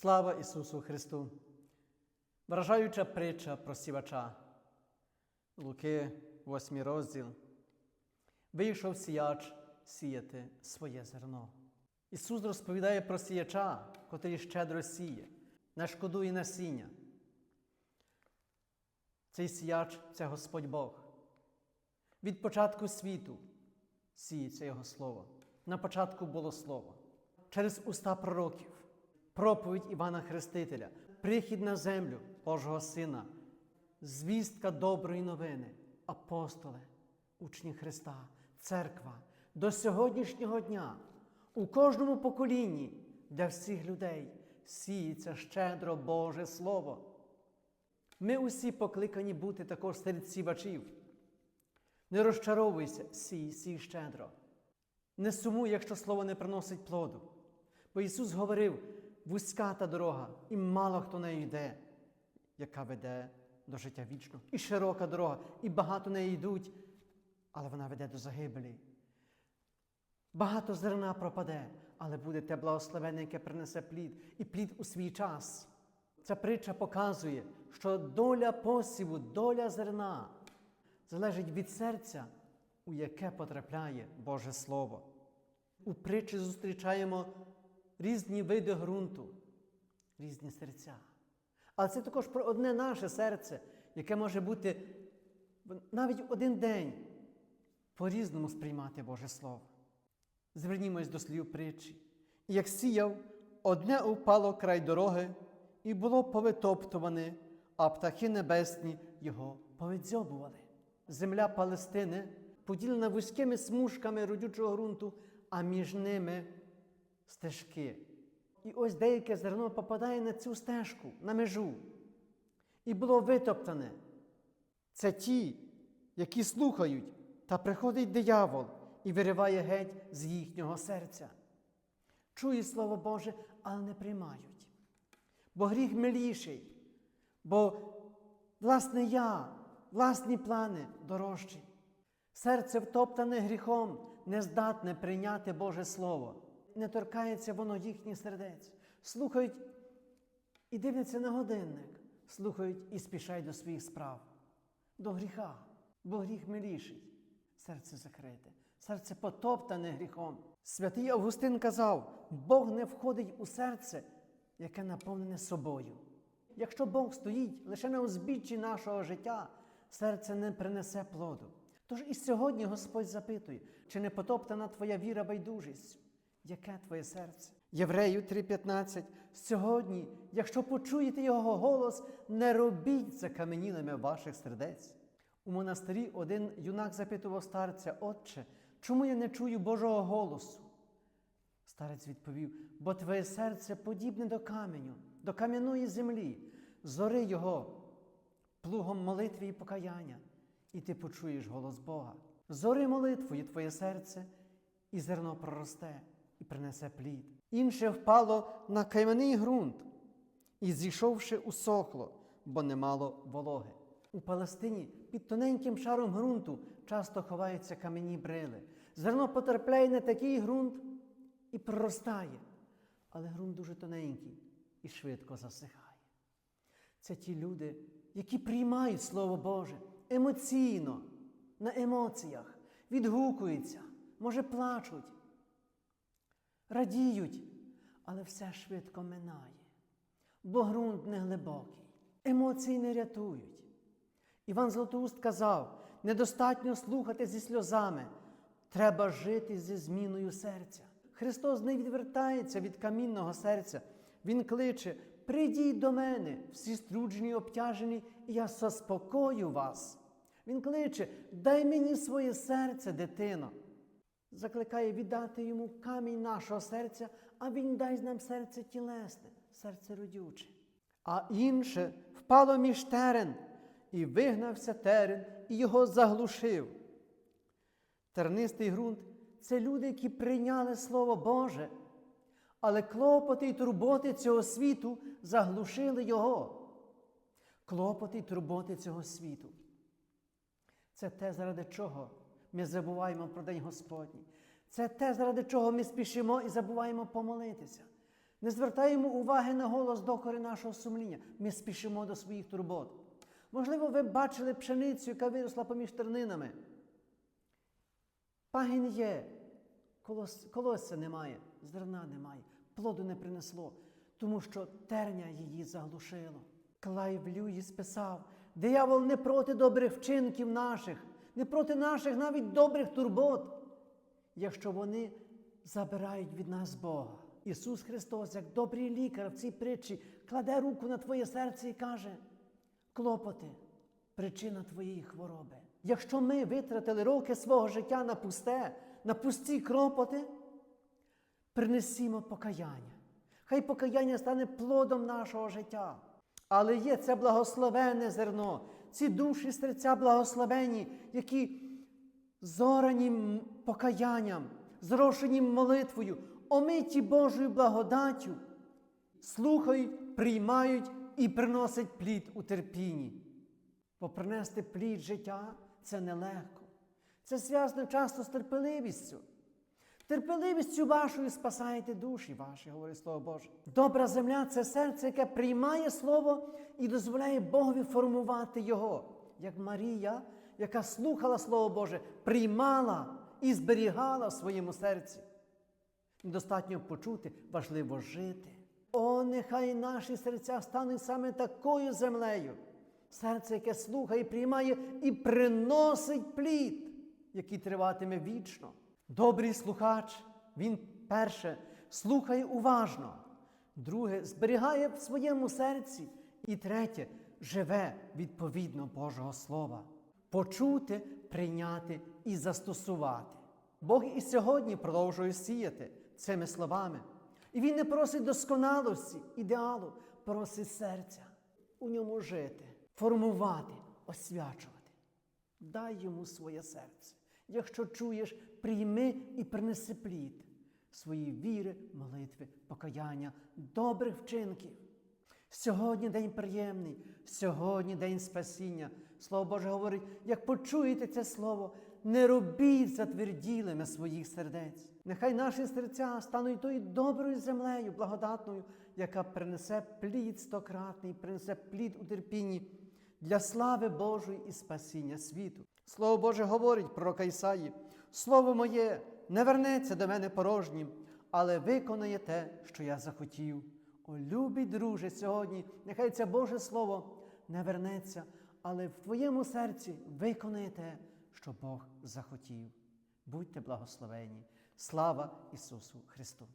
Слава Ісусу Христу! Вражаюча притча про сівача. Луки, 8 розділ. Вийшов сіяч сіяти своє зерно. Ісус розповідає про сіяча, котрий щедро сіє, не шкодує насіння. Цей сіяч це Господь Бог. Від початку світу сіється Його Слово. На початку було Слово. Через уста пророків, проповідь Івана Хрестителя, прихід на землю Божого Сина, звістка доброї новини, апостоли, учні Христа, церква до сьогоднішнього дня у кожному поколінні для всіх людей сіється щедро Боже Слово. Ми усі покликані бути також серед сівачів. Не розчаровуйся, сій, сій щедро. Не сумуй, якщо слово не приносить плоду. Бо Ісус говорив, вузька та дорога, і мало хто нею йде, яка веде до життя вічного. І широка дорога, і багато неї йдуть, але вона веде до загибелі. Багато зерна пропаде, але буде те благословення, яке принесе плід, і плід у свій час. Ця притча показує, що доля посіву, доля зерна залежить від серця, у яке потрапляє Боже Слово. У притчі зустрічаємо різні види ґрунту, різні серця. Але це також про одне наше серце, яке може бути навіть один день по-різному сприймати Боже Слово. Звернімось до слів притчі. Як сіяв, одне упало край дороги, і було повитоптуване, а птахи небесні його повидзьобували. Земля Палестини поділена вузькими смужками родючого ґрунту, а між ними стежки. І ось деяке зерно попадає на цю стежку, на межу. І було витоптане. Це ті, які слухають, та приходить диявол і вириває геть з їхнього серця. Чує Слово Боже, але не приймають. Бо гріх миліший, бо власне я, власні плани дорожчі. Серце втоптане гріхом, не здатне прийняти Боже Слово. Не торкається воно їхніх сердець. Слухають і дивляться на годинник, слухають і спішають до своїх справ, до гріха, бо гріх миліший. Серце закрите, серце потоптане гріхом. Святий Августин казав: Бог не входить у серце, яке наповнене собою. Якщо Бог стоїть лише на узбіччі нашого життя, серце не принесе плоду. Тож і сьогодні Господь запитує, чи не потоптана твоя віра байдужістю? Яке твоє серце? Єврею 3:15. Сьогодні, якщо почуєте його голос, не робіть закам'янілими ваших сердець. У монастирі один юнак запитував старця, Отче, чому я не чую Божого голосу? Старець відповів, бо твоє серце подібне до каменю, до кам'яної землі, зори його плугом молитви і покаяння, і ти почуєш голос Бога. Зори молитвою твоє серце, і зерно проросте, і принесе плід. Інше впало на кам'яний ґрунт, і, зійшовши, усохло, бо не мало вологи. У Палестині під тоненьким шаром ґрунту часто ховаються кам'яні брили. Зерно потрапляє на такий ґрунт і проростає. Але ґрунт дуже тоненький і швидко засихає. Це ті люди, які приймають Слово Боже емоційно, на емоціях, відгукуються, може, плачуть, радіють, але все швидко минає, бо ґрунт не глибокий, емоції не рятують. Іван Златоуст казав: недостатньо слухати зі сльозами, треба жити зі зміною серця. Христос не відвертається від камінного серця. Він кличе: прийдіть до мене, всі струджені, обтяжені, і я заспокою вас. Він кличе, дай мені своє серце, дитино. Закликає віддати йому камінь нашого серця, а він дасть нам серце тілесне, серце родюче. А інше впало між терен, і вигнався терен, і його заглушив. Тернистий ґрунт це люди, які прийняли Слово Боже, але клопоти й турботи цього світу заглушили Його. Клопоти й турботи цього світу. Це те, заради чого ми забуваємо про День Господній. Це те, заради чого ми спішимо і забуваємо помолитися. Не звертаємо уваги на голос докори нашого сумління. Ми спішимо до своїх турбот. Можливо, ви бачили пшеницю, яка виросла поміж тернинами. Пагін є, колос, колосся немає, зерна немає, плоду не принесло, тому що терня її заглушило. Клайв Льюїс писав: диявол не проти добрих вчинків наших, не проти наших навіть добрих турбот, якщо вони забирають від нас Бога. Ісус Христос, як добрий лікар в цій притчі, кладе руку на твоє серце і каже: клопоти, причина твоєї хвороби. Якщо ми витратили роки свого життя на пусте, на пусті кропоти, принесімо покаяння. Хай покаяння стане плодом нашого життя. Але є це благословенне зерно, ці душі серця благословені, які зорані покаянням, зрошені молитвою, омиті Божою благодаттю, слухають, приймають і приносять плід у терпінні. Бо принести плід життя це нелегко. Це зв'язано часто з терпеливістю. Терпеливістю вашою спасаєте душі ваші, говорить Слово Боже. Добра земля це серце, яке приймає Слово і дозволяє Богові формувати його. Як Марія, яка слухала Слово Боже, приймала і зберігала в своєму серці. Недостатньо почути, важливо жити. О, нехай наші серця стануть саме такою землею. Серце, яке слухає, приймає і приносить плід, який триватиме вічно. Добрий слухач, він перше слухає уважно, друге зберігає в своєму серці, і третє живе відповідно Божого Слова. Почути, прийняти і застосувати. Бог і сьогодні продовжує сіяти цими словами. І Він не просить досконалості, ідеалу, просить серця у ньому жити, формувати, освячувати. Дай йому своє серце. Якщо чуєш, прийми і принеси плід свої віри, молитви, покаяння, добрих вчинків. Сьогодні день приємний, сьогодні день спасіння. Слово Боже говорить, як почуєте це слово, не робіть затверділими своїх сердець. Нехай наші серця стануть тою доброю землею, благодатною, яка принесе плід стократний, принесе плід у терпінні для слави Божої і спасіння світу. Слово Боже говорить пророка Ісаї, Слово моє не вернеться до мене порожнім, але виконає те, що я захотів. О, любі друже, сьогодні, нехай це Боже Слово не вернеться, але в твоєму серці виконає те, що Бог захотів. Будьте благословені. Слава Ісусу Христу!